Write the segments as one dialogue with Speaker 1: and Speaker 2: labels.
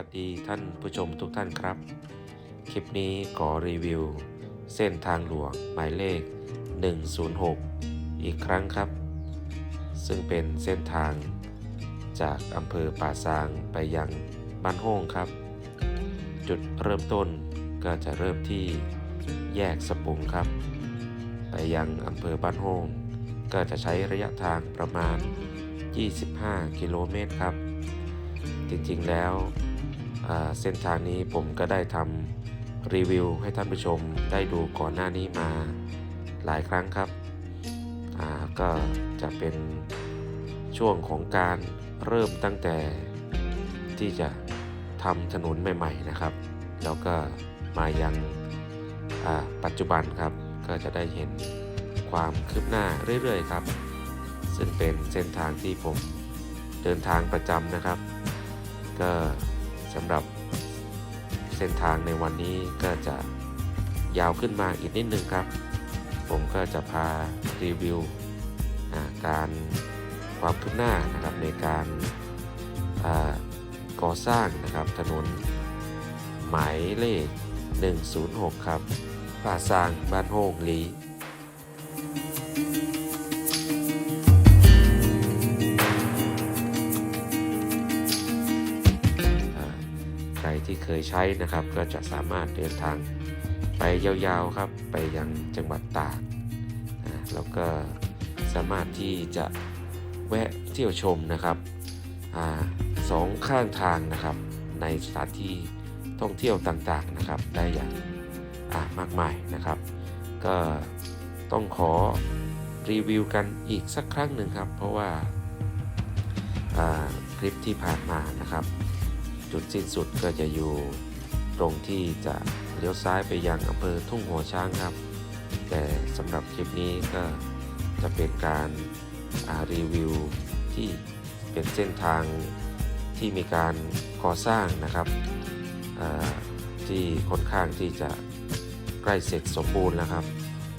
Speaker 1: วัสดีท่านผู้ชมทุกท่านครับ คลิปนี้ขอรีวิว เส้นทางหลวงหมายเลข 106 อีกครั้งครับ ซึ่งเป็นเส้นทางจากอำเภอป่าซางไปยังบ้านโฮ่งครับ จุดเริ่มต้นก็จะเริ่มที่แยกสปุงครับ ไปยังอำเภอบ้านโฮ่งก็จะใช้ระยะทางประมาณ 25 กิโลเมตรครับ จริงๆแล้ว เส้นทางนี้ผมก็ได้ทำรีวิวให้ท่านผู้ชมได้ดูก่อนหน้านี้มาหลายครั้งครับ ก็จะเป็นช่วงของการเริ่มตั้งแต่ที่จะทำถนนใหม่ ๆนะครับ แล้วก็มายังปัจจุบันครับ ก็จะได้เห็นความคืบหน้าเรื่อยๆครับ ซึ่งเป็นเส้นทางที่ผมเดินทางประจำนะครับ ก็ สำหรับเส้นทางในวันนี้ก็จะยาวขึ้นมาอีกนิดนึงครับ ผมก็จะพารีวิวการความคืบหน้านะครับในการก่อสร้างนะครับถนนหมายเลข 106 ครับป่าซางบ้านโฮงลี รที่เคยใช้นะครับ ก็จะสามารถเดินทางไปยาวๆครับ ไปยังจังหวัดตากอ่าแล้วก็สามารถที่จะแวะเที่ยวชมนะครับอสองข้างทางนะครับ ในสถานที่ท่องเที่ยวต่างๆนะครับ ได้อย่างมากมายนะครับ ก็ต้องขอรีวิวกันอีกสักครั้งหนึ่งครับ เพราะว่าคลิปที่ผ่านมานะครับ จุดสิ้นสุดก็จะอยู่ตรงที่จะเลี้ยวซ้ายไปยังอำเภอทุ่งหัวช้างครับ แต่สำหรับคลิปนี้ก็จะเป็นการารีวิวที่เป็นเส้นทางที่มีการก่อสร้างนะครับที่ค่อนข้างที่จะใกล้เสร็จสมบูรณ์แล้วครับ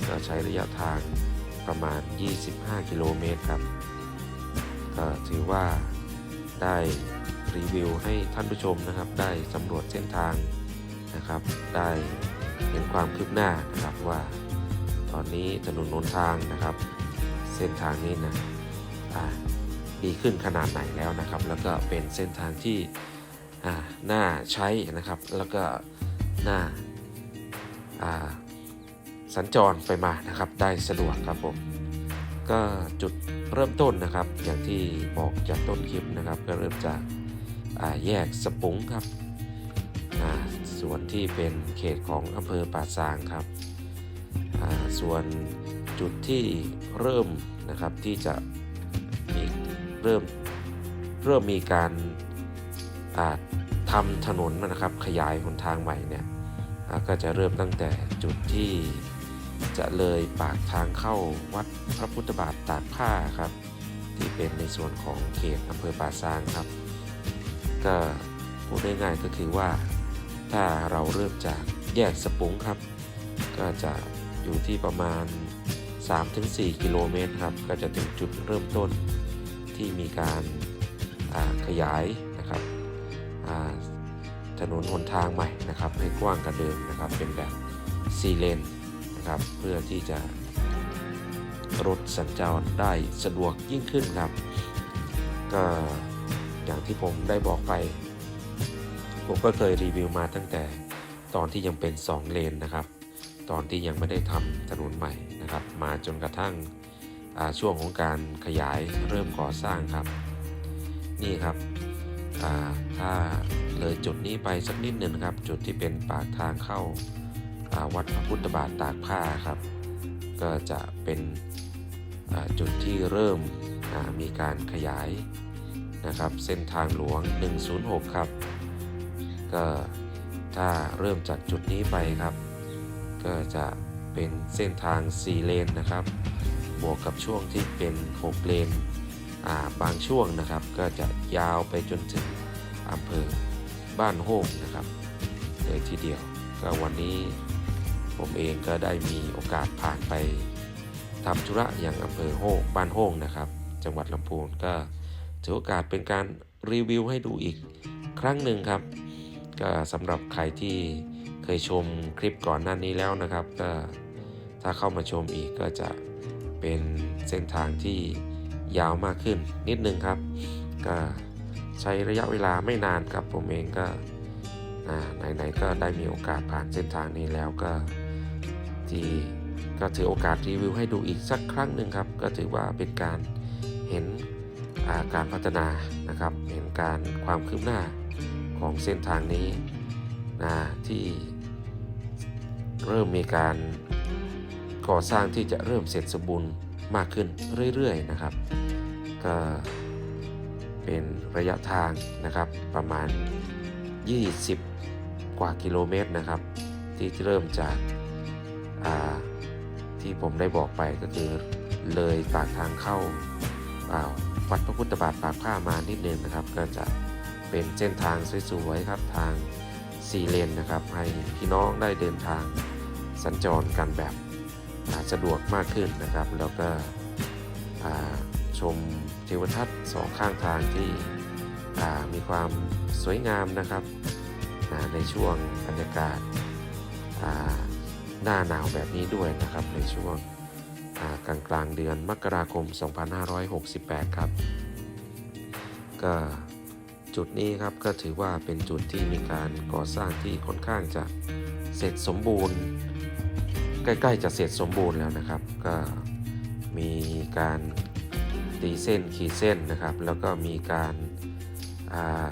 Speaker 1: ก็ใช้ระยะทางประมาณ 25 กิโลเมตรครับ ก็ถือว่าได้ รีวิวให้ท่านผู้ชมนะครับ ได้สำรวจเส้นทางนะครับ ได้เห็นความคืบหน้านะครับว่า ตอนนี้ถนนหนทางนะครับ เส้นทางนี้นะอ่าดีขึ้นขนาดไหนแล้วนะครับ แล้วก็เป็นเส้นทางที่อ่าน่าใช้นะครับ แล้วก็น่าอ่าสัญจรไปมานะครับได้สะดวกครับผมก็จุดเริ่มต้นนะครับ อย่างที่บอกจากต้นคลิปนะครับ ก็เริ่มจาก แยกสปุงครับส่วนที่เป็นเขตของอำเภอป่าซางครับส่วนจุดที่เริ่มนะครับที่จะมีเริ่มเริ่มมีการอ่าทำถนนนะครับขยายหนทางใหม่เนี่ยก็จะเริ่มตั้งแต่จุดที่จะเลยปากทางเข้าวัดพระพุทธบาทตากผ้าครับ ที่เป็นในส่วนของเขตอำเภอป่าซางครับ ก็พูดง่ายๆก็คือว่า ถ้าเราเริ่มจากแยกสปุงครับ ก็จะอยู่ที่ประมาณ 3-4 กิโลเมตรครับ ก็จะถึงจุดเริ่มต้นที่มีการาขยายนะครับถนนหนทางใหม่นะครับ ให้กว้างกว่าเดิมนะครับ เป็นแบบ4เลนนะครับ เพื่อที่จะรถสัญจรได้สะดวกยิ่งขึ้นครับ ก็ อย่างที่ผมได้บอกไป ผมก็เคยรีวิวมาตั้งแต่ตอนที่ยังเป็น 2 เลนนะครับ ตอนที่ยังไม่ได้ทำถนนใหม่นะครับ มาจนกระทั่งช่วงของการขยายเริ่มก่อสร้างครับ นี่ครับถ้าเลยจุดนี้ไปสักนิดหนึ่งครับ จุดที่เป็นปากทางเข้าาวัดพระพุทธบาทตากผ้าครับ ก็จะเป็นจุดที่เริ่มมีการขยาย นะครับ เส้นทางหลวง 106 ครับ ก็ถ้าเริ่มจากจุดนี้ไปครับ ก็จะเป็นเส้นทาง 4 เลนนะครับ บวกกับช่วงที่เป็น 6 เลนาบางช่วงนะครับ ก็จะยาวไปจนถึงอำเภอบ้านโฮงนะครับเลยทีเดียวก็วันนี้ผมเองก็ได้มีโอกาสผ่านไปทำธุระอย่างอำเภอโฮงบ้านโฮงนะครับ จังหวัดลำพูนก็ ถือโอกาสเป็นการรีวิวให้ดูอีกครั้งหนึ่งครับ ก็สำหรับใครที่เคยชมคลิปก่อนหน้านี้แล้วนะครับก็ถ้าเข้ามาชมอีกก็จะเป็นเส้นทางที่ยาวมากขึ้นนิดนึงครับ ก็ใช้ระยะเวลาไม่นานครับผมเองก็ไหนๆก็ได้มีโอกาสผ่านเส้นทางนี้แล้วก็ที่ก็ถือโอกาสรีวิวให้ดูอีกสักครั้งหนึ่งครับ ก็ถือว่าเป็นการเห็น การพัฒนานะครับ เห็นการความคืบหน้าของเส้นทางนี้นะที่เริ่มมีการก่อสร้างที่จะเริ่มเสร็จสมบูรณ์มากขึ้นเรื่อยๆนะครับ ก็เป็นระยะทางนะครับประมาณ 20 กว่ากิโลเมตรนะครับ ที่เริ่มจากาที่ผมได้บอกไปก็คือเลยปากทางเข้าอ่าว วัดพระพุทธบาทปากผ้ามานิดนึงนะครับ ก็จะเป็นเส้นทางสวยๆครับทาง4เลนนะครับ ให้พี่น้องได้เดินทางสัญจรกันแบบสะดวกมากขึ้นนะครับ แล้วก็ชมทิวทัศน์สองข้างทางที่มีความสวยงามนะครับในช่วงบรรยากาศหน้าหนาวแบบนี้ด้วยนะครับในช่วง กลางกลางเดือนมกราคม 2568 ครับ ก็จุดนี้ครับก็ถือว่าเป็นจุดที่มีการก่อสร้างที่ค่อนข้างจะเสร็จสมบูรณ์ ใกล้ๆจะเสร็จสมบูรณ์แล้วนะครับ ก็มีการตีเส้นขีดเส้นนะครับ แล้วก็มีการา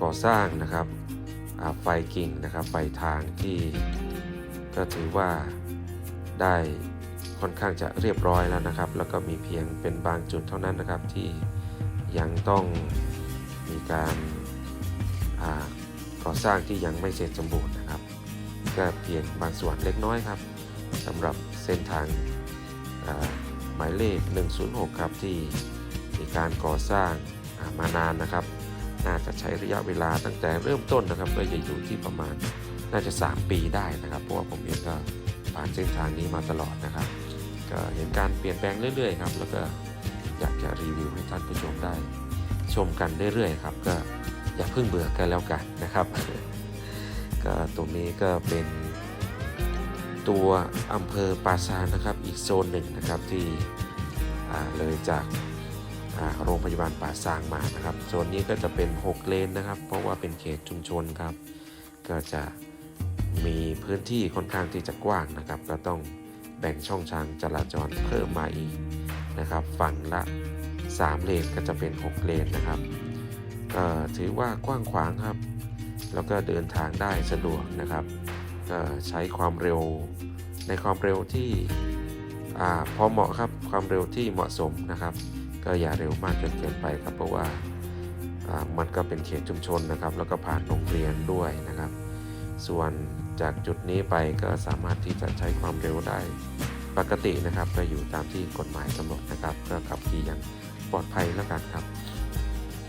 Speaker 1: ก่อสร้างนะครับไฟกิ่งนะครับไฟทางที่ก็ถือว่าได้ ค่อนข้างจะเรียบร้อยแล้วนะครับ แล้วก็มีเพียงเป็นบางจุดเท่านั้นนะครับที่ยังต้องมีการก่อสร้างที่ยังไม่เสร็จสมบูรณ์นะครับก็เพียงบางส่วนเล็กน้อยครับสำหรับเส้นทางาหมายเลข 106 ครับที่มีการก่อสร้างามานานนะครับ น่าจะใช้ระยะเวลาตั้งแต่เริ่มต้นนะครับก็จะอยู่ที่ประมาณน่าจะ 3 ปีได้นะครับ เพราะว่าผมเองก็ผ่านเส้นทางนี้มาตลอดนะครับ ก็เห็นการเปลี่ยนแปลงเรื่อยๆครับ แล้วก็อยากจะรีวิวให้ท่านผู้ชมได้ชมกันเรื่อยๆครับ ก็อย่าเพิ่งเบื่อกันแล้วกันนะครับ ก็ตรงนี้ก็เป็นตัวอำเภอปาซานนะครับ อีกโซนหนึ่งนะครับที่เลยจากโรงพยาบาลป่าซางมานะครับโซนนี้ก็จะเป็น 6 เลนนะครับ เพราะว่าเป็นเขตชุมชนครับ ก็จะมีพื้นที่ค่อนข้างที่จะกว้างนะครับ ก็ต้อง แบ่งช่องทางจราจรเพิ่มมาอีกนะครับ ฝั่งละ 3 เลนก็จะเป็น 6 เลนนะครับ ก็ถือว่ากว้างขวางครับ แล้วก็เดินทางได้สะดวกนะครับ ก็ใช้ความเร็วในความเร็วที่พอเหมาะครับความเร็วที่เหมาะสมนะครับ ก็อย่าเร็วมากจนเกินไปครับเพราะว่ามันก็เป็นเขตชุมชนนะครับ แล้วก็ผ่านโรงเรียนด้วยนะครับ ส่วน จากจุดนี้ไปก็สามารถที่จะใช้ความเร็วได้ ปกตินะครับก็อยู่ตามที่กฎหมายกำหนดนะครับ ก็ขับขี่อย่างปลอดภัยแล้วกันครับ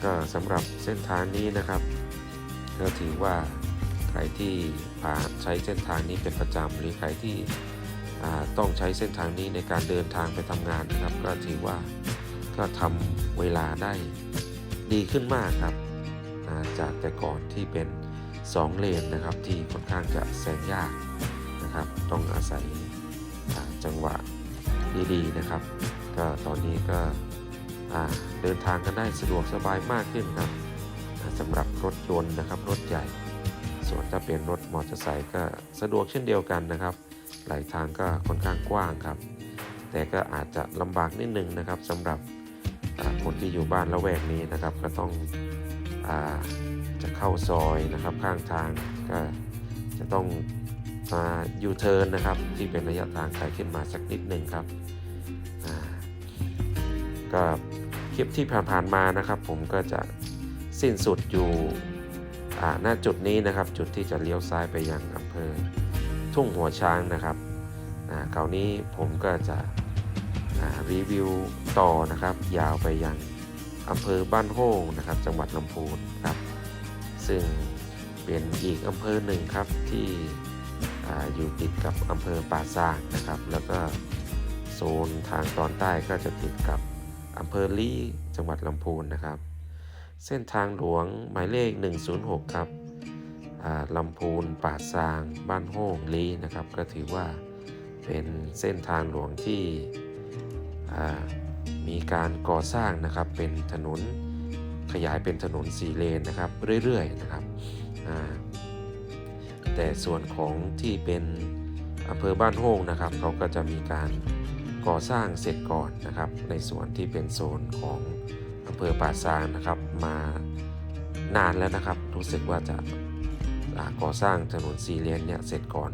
Speaker 1: ก็สำหรับเส้นทางนี้นะครับก็ถือว่าใครที่ผ่านใช้เส้นทางนี้เป็นประจำหรือใครที่ต้องใช้เส้นทางนี้ในการเดินทางไปทำงานนะครับ ก็ถือว่าก็ทำเวลาได้ดีขึ้นมากครับจากแต่ก่อนที่เป็น 2 เลนนะครับที่ค่อนข้างจะแซงยากนะครับ ต้องอาศัยจังหวะดีๆนะครับ ก็ตอนนี้ก็เดินทางกันได้สะดวกสบายมากขึ้นครับสำหรับรถยนต์นะครับรถใหญ่ ส่วนถ้าเป็นรถมอเตอร์ไซค์ก็สะดวกเช่นเดียวกันนะครับไหลทางก็ค่อนข้างกว้างครับ แต่ก็อาจจะลำบากนิดนึงนะครับสำหรับคนที่อยู่บ้านละแวกนี้นะครับ ก็ต้องอ จะเข้าซอยนะครับข้างทางก็จะต้องมายูเทิร์นนะครับ ที่เป็นระยะทางไกลขึ้นมาสักนิดหนึ่งครับก็คลิปที่ผ่านๆมานะครับ ผมก็จะสิ้นสุดอยู่หน้าจุดนี้นะครับ จุดที่จะเลี้ยวซ้ายไปยังอำเภอทุ่งหัวช้างนะครับคราวนี้ผมก็จะรีวิวต่อนะครับ ยาวไปยังอำเภอบ้านโฮ่งนะครับ จังหวัดลำพูนครับ ซึ่งเป็นอีกอำเภอหนึ่งครับที่ออยู่ติดกับอำเภอป่าซางนะครับ แล้วก็โซนทางตอนใต้ก็จะติดกับอำเภอลี่จังหวัดลำพูนนะครับ เส้นทางหลวงหมายเลข 106 ครับลำพูนป่าซางบ้านโฮ่งลีนะครับ ก็ถือว่าเป็นเส้นทางหลวงที่มีการก่อสร้างนะครับเป็นถนน ขยายเป็นถนนสี่เลนนะครับเรื่อยๆนะครับแต่ส่วนของที่เป็นอำเภอบ้านโฮ่งนะครับเขาก็จะมีการก่อสร้างเสร็จก่อนนะครับ ในส่วนที่เป็นโซนของอำเภอป่าซางนะครับมานานแล้วนะครับ รู้สึกว่าจะก่อสร้างถนนสี่เลนเนี่ยเสร็จก่อน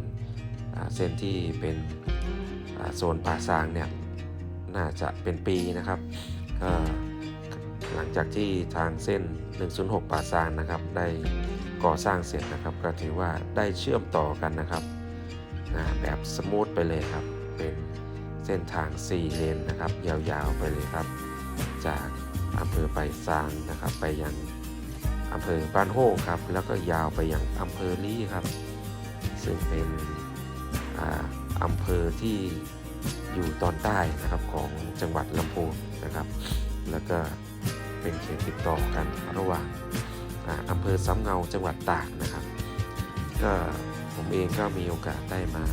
Speaker 1: อเส้นที่เป็นโซนป่าซางเนี่ยน่าจะเป็นปีนะครับก็ หลังจากที่ทางเส้น 106 ป่าซางนะครับ ได้ก่อสร้างเสร็จนะครับ ก็ถือว่าได้เชื่อมต่อกันนะครับแบบสมูทไปเลยครับ เป็นเส้นทาง 4 เลนนะครับ ยาวๆไปเลยครับ จากอำเภอไปซางนะครับ ไปยังอำเภอบ้านโฮงครับ แล้วก็ยาวไปยังอำเภอลี่ครับ ซึ่งเป็นอำเภอที่อยู่ตอนใต้นะครับของจังหวัดลำพูนนะครับ แล้วก็ เป็นเขตติดต่อกันระหว่างอำเภอสำเงาจังหวัดตากนะครับ ก็ผมเองก็มีโอกาสได้มา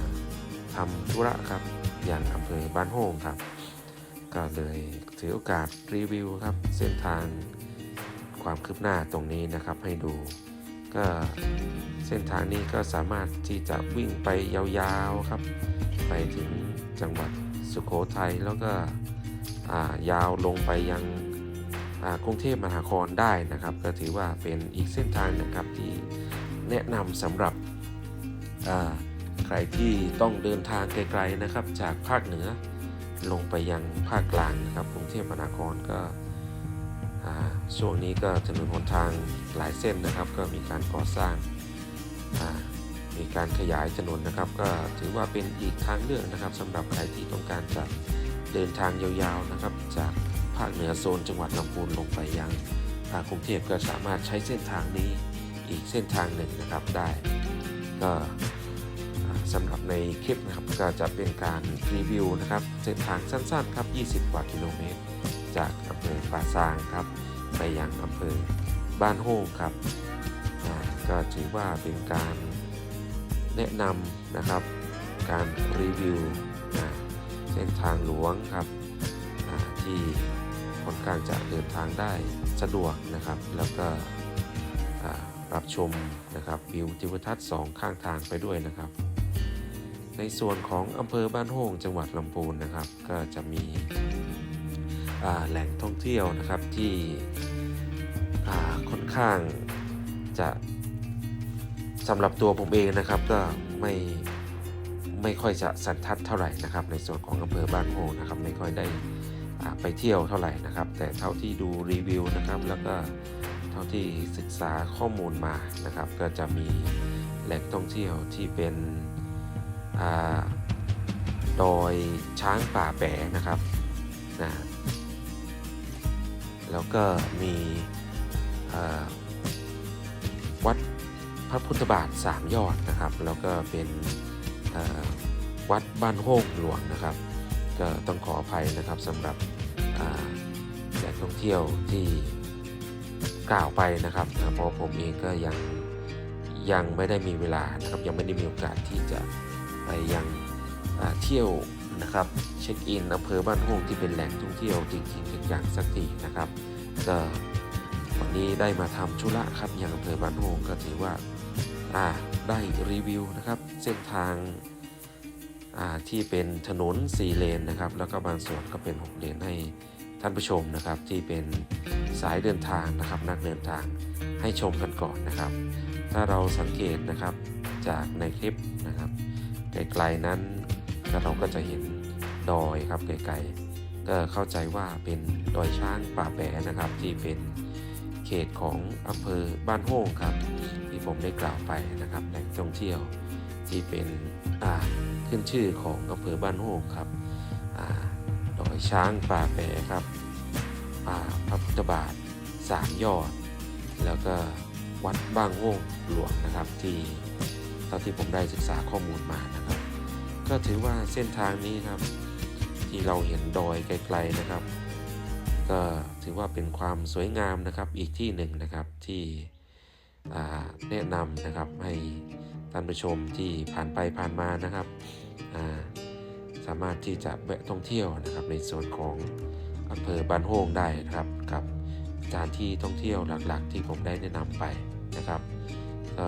Speaker 1: ทำธุระครับอย่างอำเภอบ้านโฮงครับ ก็เลยถือโอกาสรีวิวครับเส้นทางความคืบหน้าตรงนี้นะครับให้ดู ก็เส้นทางนี้ก็สามารถที่จะวิ่งไปยาวๆครับ ไปถึงจังหวัดสุโขทัยแล้วก็ายาวลงไปยัง กรุงเทพมหานครได้นะครับ ก็ถือว่าเป็นอีกเส้นทางนะครับที่แนะนำสำหรับใครที่ต้องเดินทางไกลๆนะครับ จากภาคเหนือลงไปยังภาคกลางนะครับกรุงเทพมหานครก็ช่วงนี้ก็ถนนหนทางหลายเส้นนะครับ ก็มีการก่อสร้างมีการขยายถนนนะครับ ก็ถือว่าเป็นอีกทางเลือกนะครับสำหรับใครที่ต้องการจะเดินทางยาวๆนะครับจาก ภาคเหนือโซนจังหวัดลำพูนลงไปยังอ่ากรุงเทพก็สามารถใช้เส้นทางนี้อีกเส้นทางหนึ่งนะครับได้ก็สำหรับในคลิปนะครับก็จะเป็นการรีวิวนะครับเส้นทางสั้นๆครับ 20 กว่ากิโลเมตร จากอำเภอป่าซางครับ ไปยังอำเภอบ้านโฮงครับก็ถือว่าเป็นการแนะนำนะครับ การรีวิวเส้นทางหลวงครับที่างจะเดินทางได้สะดวกนะครับ แล้วก็รับชมนะครับวิวทิวทัศน์สองข้างทางไปด้วยนะครับ ในส่วนของอำเภอบ้านโฮงจังหวัดลำพูนนะครับ ก็จะมีแหล่งท่องเที่ยวนะครับที่ค่อนข้างจะสำหรับตัวผมเองนะครับก็ไม่ไม่ค่อยจะสันทัดเท่าไหร่นะครับ ในส่วนของอำเภอบ้านโฮงนะครับไม่ค่อยได้ ไปเที่ยวเท่าไหร่นะครับ แต่เท่าที่ดูรีวิวนะครับ แล้วก็เท่าที่ศึกษาข้อมูลมานะครับ ก็จะมีแหล่งท่องเที่ยวที่เป็นอาดอยช้างป่าแปะนะครับนะแล้วก็มีอ่าวัดพระพุทธบาทสามยอดนะครับ แล้วก็เป็นอ่าวัดบ้านโฮงหลวงนะครับ ก็ต้องขออภัยนะครับสำหรับแหล่งท่องเที่ยวที่กล่าวไปนะครับเพราะผมเองก็ยังยังไม่ได้มีเวลานะครับยังไม่ได้มีโอกาสที่จะไปยังเที่ยวนะครับเช็คอินอำเภอบ้านโฮงที่เป็นแหล่งท่องเที่ยวจริงๆอย่างสักทีนะครับก็วันนี้ได้มาทำธุระครับยังอำเภอบ้านโฮงก็ถือว่าได้รีวิวนะครับเส้นทาง ที่เป็นถนน 4 เลนนะครับ แล้วก็บางส่วนก็เป็น 6 เลนให้ท่านผู้ชมนะครับ ที่เป็นสายเดินทางนะครับ นักเดินทางให้ชมกันก่อนนะครับ ถ้าเราสังเกตนะครับจากในคลิปนะครับไกลๆนั้นเราก็จะเห็นดอยครับไกลๆก็เข้าใจว่าเป็นดอยช้างป่าแปะนะครับ ที่เป็นเขตของอำเภอบ้านโฮ่งครับ ที่ผมได้กล่าวไปนะครับแหล่งท่องเที่ยวที่เป็นอ่า ขึ้นชื่อของอำเภอบ้านโฮ่งครับอดอยช้างป่าแปะครับอ่าพระพุทธบาทสามยอด แล้วก็วัดบ้างโง่งหลวงนะครับที่เท่าที่ผมได้ศึกษาข้อมูลมานะครับ ก็ถือว่าเส้นทางนี้ครับ ที่เราเห็นดอยไกลๆนะครับ ก็ถือว่าเป็นความสวยงามนะครับอีกที่หนึ่งนะครับที่แนะนำนะครับให้ ท่านผู้ชมที่ผ่านไปผ่านมานะครับาสามารถที่จะแวะท่องเที่ยวนะครับในส่วนของอำเภอบ้านโฮงได้นะครับกับสถานที่ท่องเที่ยวหลักๆ ที่ผมได้แนะนำไปนะครับก็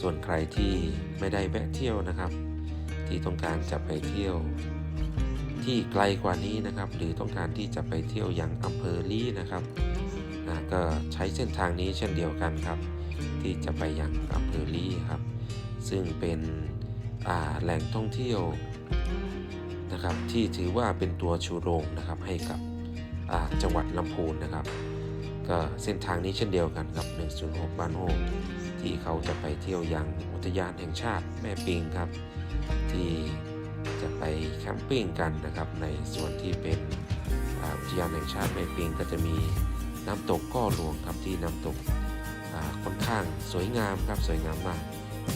Speaker 1: ส่วนใครที่ไม่ได้แวะเที่ยวนะครับ ที่ต้องการจะไปเที่ยวที่ไกลกว่านี้นะครับ หรือต้องการที่จะไปเที่ยวอยังอำเภอลี่นะครับก็ใช้เส้นทางนี้เช่นเดียวกันครับ ที่จะไปยังอำเภอลี่ครับ ซึ่งเป็นแหล่งท่องเที่ยวนะครับที่ถือว่าเป็นตัวชูโรงนะครับให้กับจังหวัดลำพูนนะครับ ก็เส้นทางนี้เช่นเดียวกันกับ 106 บ้านโฮที่เขาจะไปเที่ยวยังอุทยานแห่งชาติแม่ปิงครับ ที่จะไปแคมปิ้งกันนะครับ ในส่วนที่เป็นอุทยานแห่งชาติแม่ปิงก็จะมีน้ำตกก้อหลวงครับที่น้ำตก ค่อนข้างสวยงามครับสวยงามมาก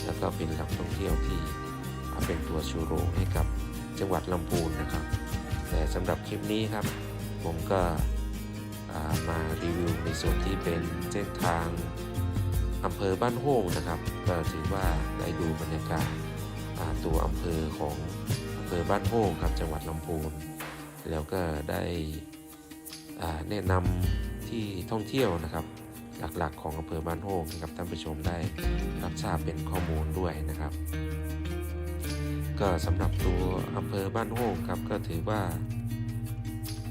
Speaker 1: แล้วก็เป็นแหล่งท่องเที่ยวที่เป็นตัวชูโรงให้กับจังหวัดลำพูนนะครับ แต่สำหรับคลิปนี้ครับ ผมก็มารีวิวในส่วนที่เป็นเส้นทางอำเภอบ้านโฮ่งนะครับ ก็ถือว่าได้ดูบรรยากาศตัวอำเภอของอำเภอบ้านโฮ่งครับจังหวัดลำพูน แล้วก็ได้แนะนำที่ท่องเที่ยวนะครับ หลักๆ ของอำเภอบ้านโฮ่งให้กับท่านผู้ชมได้รับทราบเป็นข้อมูลด้วยนะครับ ก็สำหรับตัวอำเภอบ้านโฮ่งครับก็ถือว่า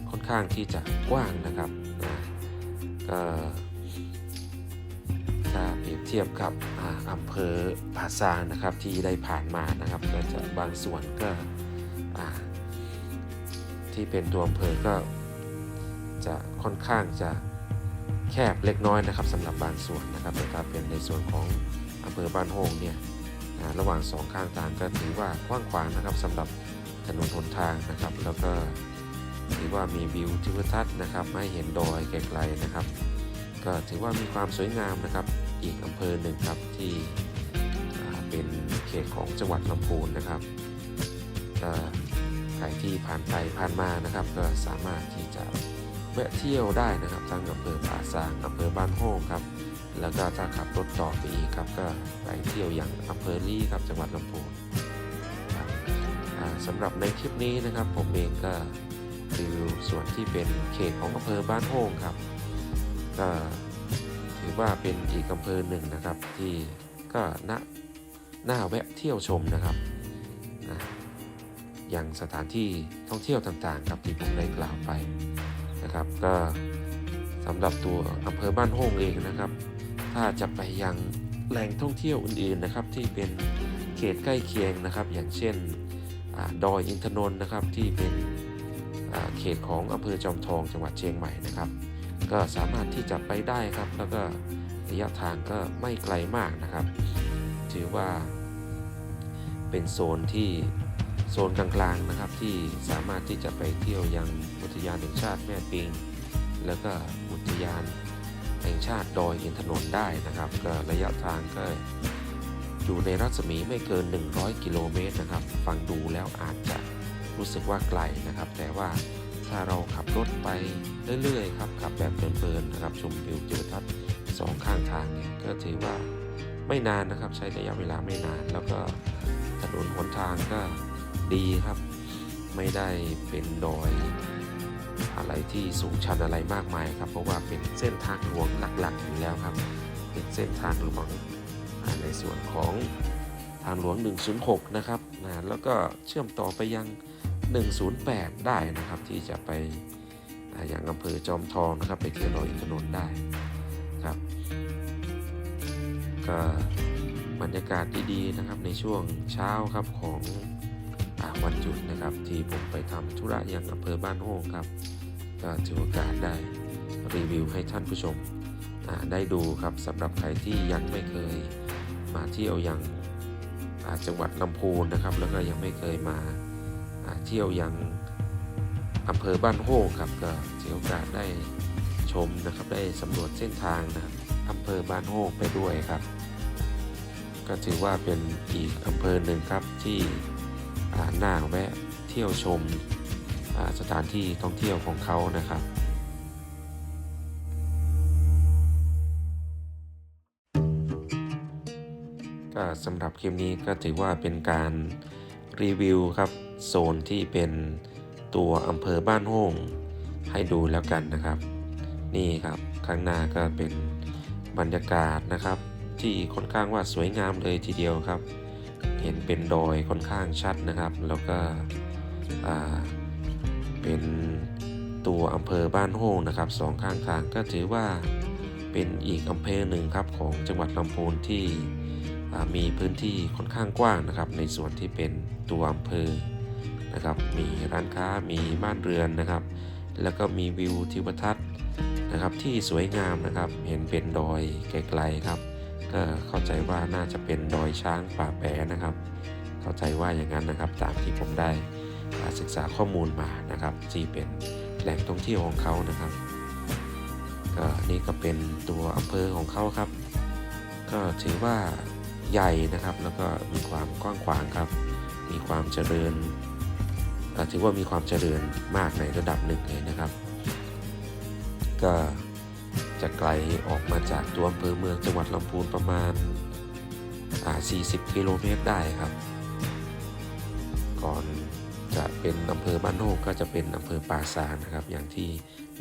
Speaker 1: ค่อนข้างที่จะกว้างนะครับนะก็ถ้าเปรียบเทียบกับอำเภอผาซางนะครับที่ได้ผ่านมานะครับก็จะบางส่วนก็ที่เป็นตัวอำเภอก็จะค่อนข้างจะ แคบเล็กน้อยนะครับสำหรับบางส่วนนะครับแต่ถ้าเป็นในส่วนของอำเภอบ้านโฮงเนี่ยระหว่างสองข้างทางก็ถือว่ากว้างขวางนะครับสำหรับถนนหนทางนะครับ แล้วก็ถือว่ามีวิวทิวทัศน์นะครับให้เห็นดอยไกลๆนะครับ ก็ถือว่ามีความสวยงามนะครับ อีกอำเภอหนึ่งครับที่เป็นเขตของจังหวัดลำพูนนะครับก็ใครที่ผ่านไปผ่านมานะครับ ก็สามารถที่จะ แวะเที่ยวได้นะครับทั้งอำเภอป่าซางอำเภอบ้านโฮงครับ แล้วก็ถ้าขับรถต่อไปอีกครับ ก็ไปเที่ยวอย่างอำเภอลี่ครับจังหวัดลำพูนครับสำหรับในคลิปนี้นะครับ ผมเองก็รีวิวส่วนที่เป็นเขตของอำเภอบ้านโฮงครับ ก็ถือว่าเป็นอีกอำเภอหนึ่งนะครับ ที่ก็น่าน่าแวะเที่ยวชมนะครับนะอย่างสถานที่ท่องเที่ยวต่างๆ ครับที่ผมได้กล่าวไป นะครับ ก็สำหรับตัวอำเภอบ้านโฮงเองนะครับ ถ้าจะไปยังแหล่งท่องเที่ยวอื่นๆนะครับ ที่เป็นเขตใกล้เคียงนะครับ อย่างเช่นอดอยอินทนนท์นะครับที่เป็นเขตของอำเภอจอมทองจังหวัดเชียงใหม่นะครับ ก็สามารถที่จะไปได้ครับ แล้วก็ระยะทางก็ไม่ไกลมากนะครับ ถือว่าเป็นโซนที่ โซนกลางๆนะครับที่สามารถที่จะไปเที่ยวยังอุทยานแห่งชาติแม่ปิง แล้วก็อุทยานแห่งชาติดอยอินทนนท์ได้นะครับ ก็ระยะทางก็อยู่ในรัศมีไม่เกิน 100 กิโลเมตรนะครับ ฟังดูแล้วอาจจะรู้สึกว่าไกลนะครับ แต่ว่าถ้าเราขับรถไปเรื่อยๆครับขับแบบเพลินๆนะครับชมวิวทิวทัศน์สองข้างทางเนี่ยก็ถือว่าไม่นานนะครับ ใช้ระยะเวลาไม่นาน แล้วก็ถนนหนทางก็ ดีครับ ไม่ได้เป็นดอยอะไรที่สูงชันอะไรมากมายครับ เพราะว่าเป็นเส้นทางหลวงหลักๆอยู่แล้วครับ เป็นเส้นทางหลวงในส่วนของทางหลวง 106 นะครับนะแล้วก็เชื่อมต่อไปยัง 108 ได้นะครับ ที่จะไปอ่าอย่างอำเภอจอมทองนะครับ ไปเที่ยวดอยอินทนนท์ได้ครับ ก็บรรยากาศดีๆนะครับในช่วงเช้าครับของ วันหยุดนะครับ ที่ผมไปทำธุระยังอำเภอบ้านโฮงครับ ก็ถือโอกาสได้รีวิวให้ท่านผู้ชมได้ดูครับสำหรับใครที่ยังไม่เคยมาเที่ยวยังจังหวัดลำพูนนะครับ แล้วก็ยังไม่เคยมาเที่ยวยังอำเภอบ้านโฮงครับก็ถือโอกาสได้ชมนะครับ ได้สำรวจเส้นทางนะครับอำเภอบ้านโฮงไปด้วยครับ ก็ถือว่าเป็นอีกอำเภอหนึ่งครับที่ น่าแวะเที่ยวชมสถานที่ท่องเที่ยวของเขานะครับก็สำหรับคลิปนี้ก็ถือว่าเป็นการรีวิวครับ โซนที่เป็นตัวอำเภอบ้านโฮ่งให้ดูแล้วกันนะครับ นี่ครับข้างหน้าก็เป็นบรรยากาศนะครับ ที่ค่อนข้างว่าสวยงามเลยทีเดียวครับ เห็นเป็นดอยค่อนข้างชัดนะครับ แล้วก็เป็นตัวอำเภอบ้านโฮ่งนะครับสองข้างทางก็ถือว่าเป็นอีกอำเภอหนึ่งครับของจังหวัดลำพูนที่มีพื้นที่ค่อนข้างกว้างนะครับ ในส่วนที่เป็นตัวอำเภอนะครับ มีร้านค้ามีบ้านเรือนนะครับ แล้วก็มีวิวทิวทัศน์นะครับที่สวยงามนะครับ เห็นเป็นดอยไกลๆครับ เข้าใจว่าน่าจะเป็นดอยช้างป่าแปรนะครับ เข้าใจว่าอย่างนั้นนะครับ ตามที่ผมได้ศึกษาข้อมูลมานะครับ ที่เป็นแหล่งท่องเที่ยวของเขานะครับก็นี่ก็เป็นตัวอำเภอของเขาครับ ก็ถือว่าใหญ่นะครับ แล้วก็มีความกว้างขวางครับ มีความเจริญถือว่ามีความเจริญมากในระดับหนึ่งเลยนะครับ ก็ จะไกลออกมาจากตัวอำเภอเมืองจังหวัดลำพูนประมาณ 40 กิโลเมตรได้ครับ ก่อนจะเป็นอำเภอบ้านโนกก็จะเป็นอำเภอป่าซางนะครับ อย่างที่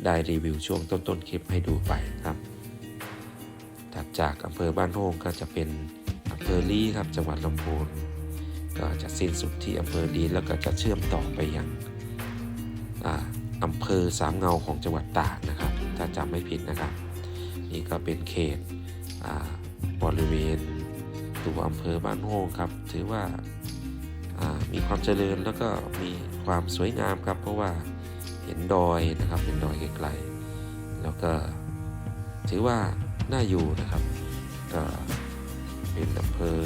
Speaker 1: ได้รีวิวช่วงต้นๆคลิปให้ดูไปครับ ถัดจากอำเภอบ้านโฮงก็จะเป็นอำเภอลีครับจังหวัดลำพูนก็จะสิ้นสุดที่อำเภอลีแล้วก็จะเชื่อมต่อไปยังออำเภอสามเงาของจังหวัดตากนะครับ ถ้าจำไม่ผิดนะครับ นี่ก็เป็นเขตบริเวณตัวอำเภอบ้านโฮงครับ ถือว่าามีความเจริญแล้วก็มีความสวยงามครับ เพราะว่าเห็นดอยนะครับเห็นดอยไกลๆแล้วก็ถือว่าน่าอยู่นะครับก็เป็นอำเภอ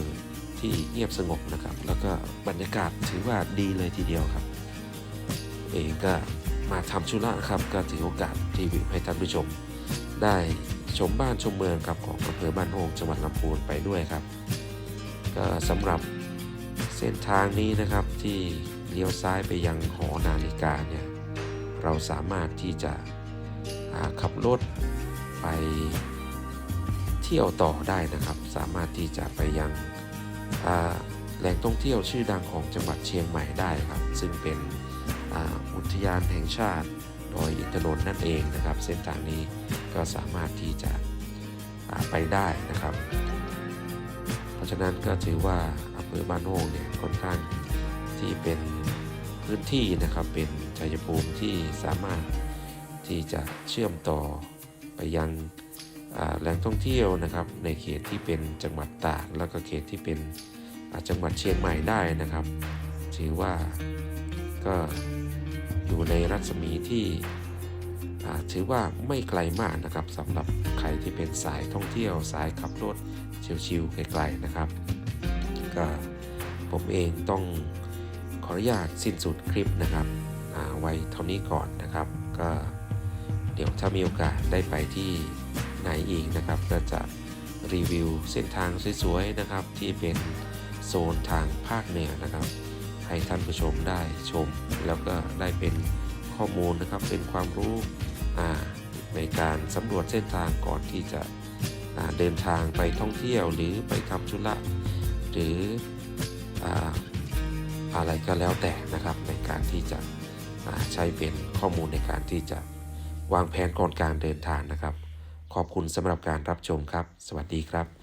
Speaker 1: ที่เงียบสงบนะครับ แล้วก็บรรยากาศถือว่าดีเลยทีเดียวครับ เองก็มาทำชุระครับก็ถือโอกาสรีวิวให้ท่านผู้ชมได้ ชมบ้านชมเมืองครับของอำเภอบ้านโฮงจังหวัดลำพูนไปด้วยครับ ก็สำหรับเส้นทางนี้นะครับที่เลี้ยวซ้ายไปยังหอนาฬิกาเนี่ยเราสามารถที่จะขับรถไปเที่ยวต่อได้นะครับ สามารถที่จะไปยังแหล่งท่องเที่ยวชื่อดังของจังหวัดเชียงใหม่ได้ครับ ซึ่งเป็นอุทยานแห่งชาติ ดอยอินทนนท์นั่นเองนะครับ เส้นทางนี้ก็สามารถที่จะไปได้นะครับ เพราะฉะนั้นก็ถือว่าอำเภอบ้านโฮงเนี่ยค่อนข้างที่เป็นพื้นที่นะครับเป็นชัยภูมิที่สามารถที่จะเชื่อมต่อไปยังแหล่งท่องเที่ยวนะครับในเขตที่เป็นจังหวัดตากแล้วก็เขตที่เป็นจังหวัดเชียงใหม่ได้นะครับ ถือว่าก็ อยู่ในรัศมีที่ถือว่าไม่ไกลมากนะครับสำหรับใครที่เป็นสายท่องเที่ยวสายขับรถชิวๆไกลๆนะครับ ก็ผมเองต้องขออนุญาตสิ้นสุดคลิปนะครับไว้เท่านี้ก่อนนะครับ ก็เดี๋ยวถ้ามีโอกาสได้ไปที่ไหนอีกนะครับ ก็จะรีวิวเส้นทางสวยๆนะครับที่เป็นโซนทางภาคเหนือนะครับ ให้ท่านผู้ชมได้ชม แล้วก็ได้เป็นข้อมูลนะครับเป็นความรู้ในการสำรวจเส้นทางก่อนที่จะเดินทางไปท่องเที่ยวหรือไปทำธุระหรืออะไรก็แล้วแต่นะครับในการที่จะใช้เป็นข้อมูลในการที่จะวางแผนก่อนการเดินทางนะครับ ขอบคุณสำหรับการรับชมครับ สวัสดีครับ